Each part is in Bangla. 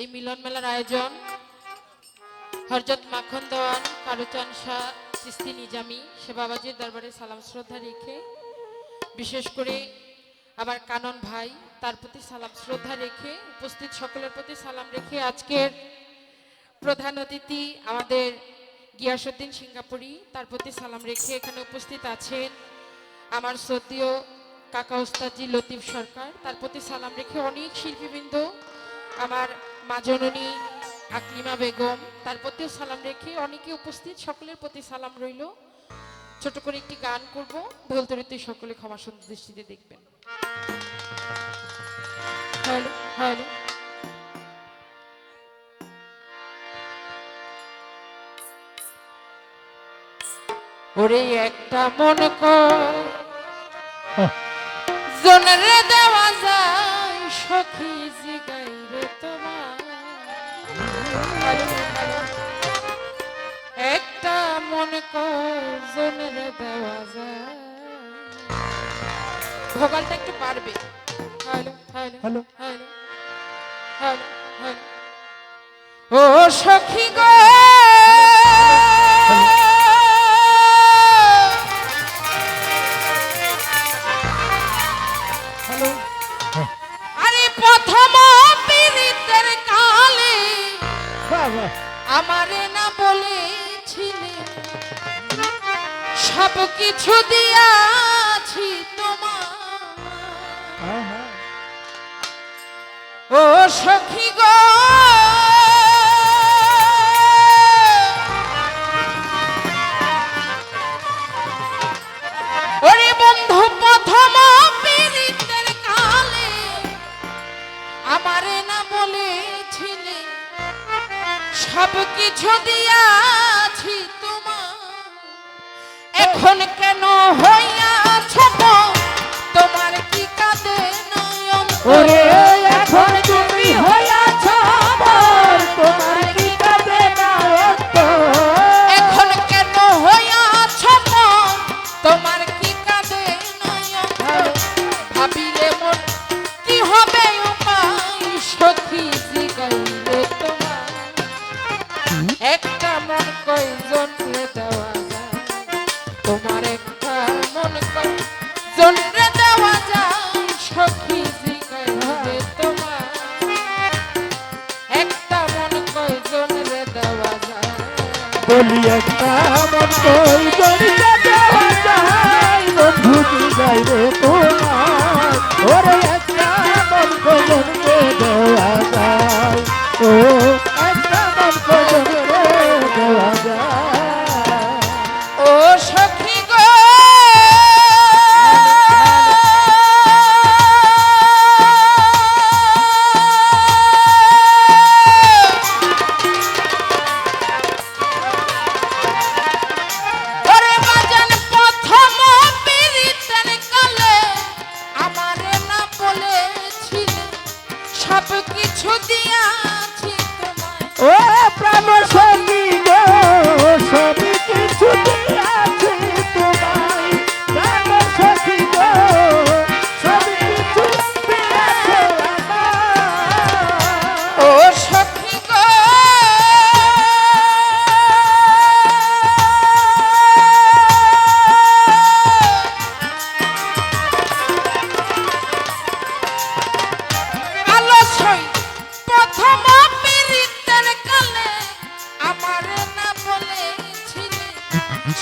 এই মিলন মেলার আয়োজন। হরজত মাখন দেওয়ান কারুচান শাহ চিস্তি নিজামি সে বাবাজির দরবারে সালাম শ্রদ্ধা রেখে, বিশেষ করে আমার কানন ভাই, তার প্রতি সালাম শ্রদ্ধা রেখে, উপস্থিত সকলের প্রতি সালাম রেখে আজকের প্রধান অতিথি আমাদের গিয়াসুদ্দিন সিঙ্গাপুরি, তার প্রতি সালাম রেখে এখানে উপস্থিত আছেন আমার শ্রদ্ধেয় কাকা ওস্তাদজি লতিফ সরকার, তার প্রতি সালাম রেখে অনেক শিল্পীবৃন্দ আমার মাজননী আকলিমা বেগম, তার প্রতিও সালাম রেখে অনেকে উপস্থিত, সকলের প্রতি সালাম রইল। ছোট করে একটি গান করব ঢোলতরিতে সকলে ক্ষমা সুন্দর দৃষ্টিতে দেখবেন। ওরে একটা মন জনরে দেওয়া যায়, সখী জিগাই রে তোমার। একটা মন কর দেওয়া যায়। ভোগালটা একটু পারবে hello hello hello. Hello hello hello. ও সখী গো! হ্যালো। আরে প্রথম পীড়িতের আমারে না বলেছিলে সব কিছু দিয়াছি তোমার ও সখী গো সব কিছু দিয়াছি তোমার এখন কেন হইয়াছ? তোমার কি কাঁদে নয়ন ওরে তোমার একটা মন রে দেওয়া যায় তোমার। একটা কয় দেওয়া যায়। একটা মন কয়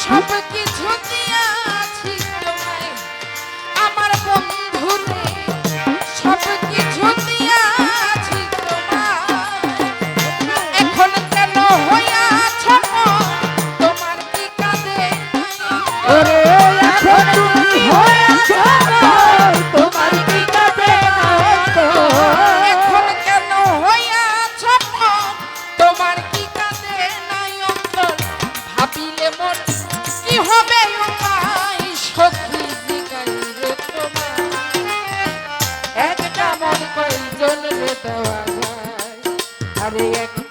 সব কিছু আরে একটা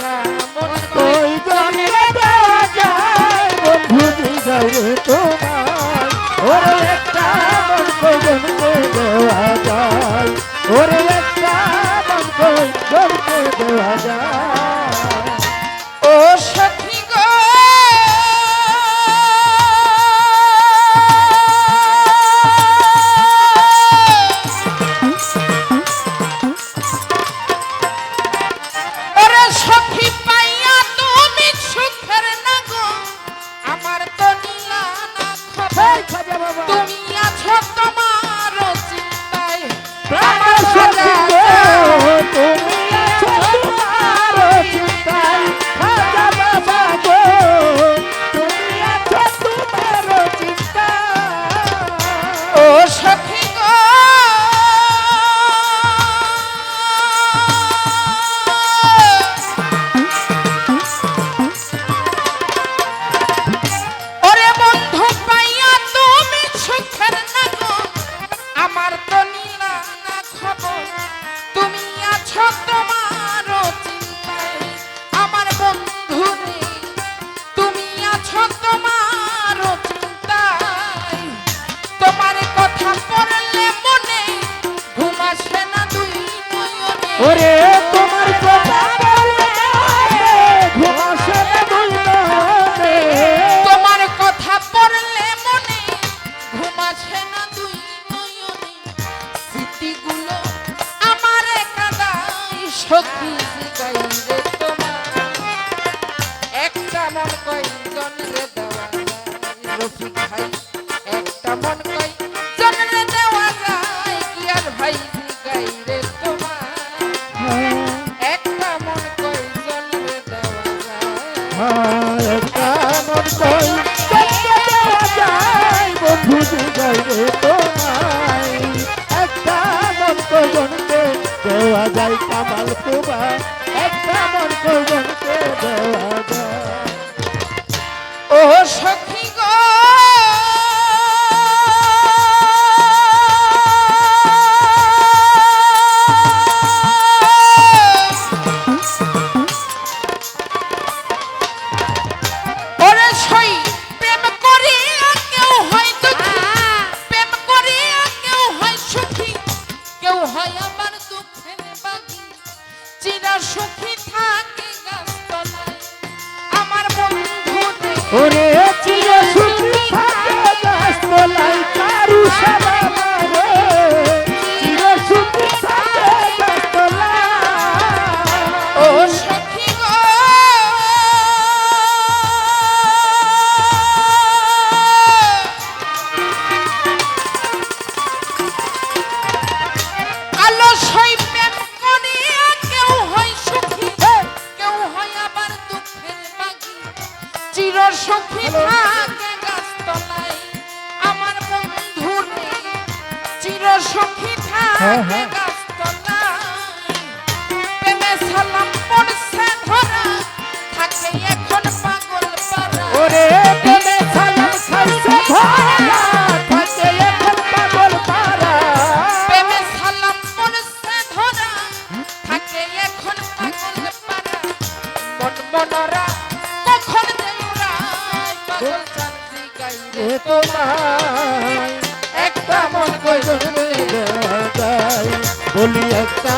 ওরে! যায় কামাল কুবা একটা মন কৌজনকে ও সক ওরে 好。বলি একটা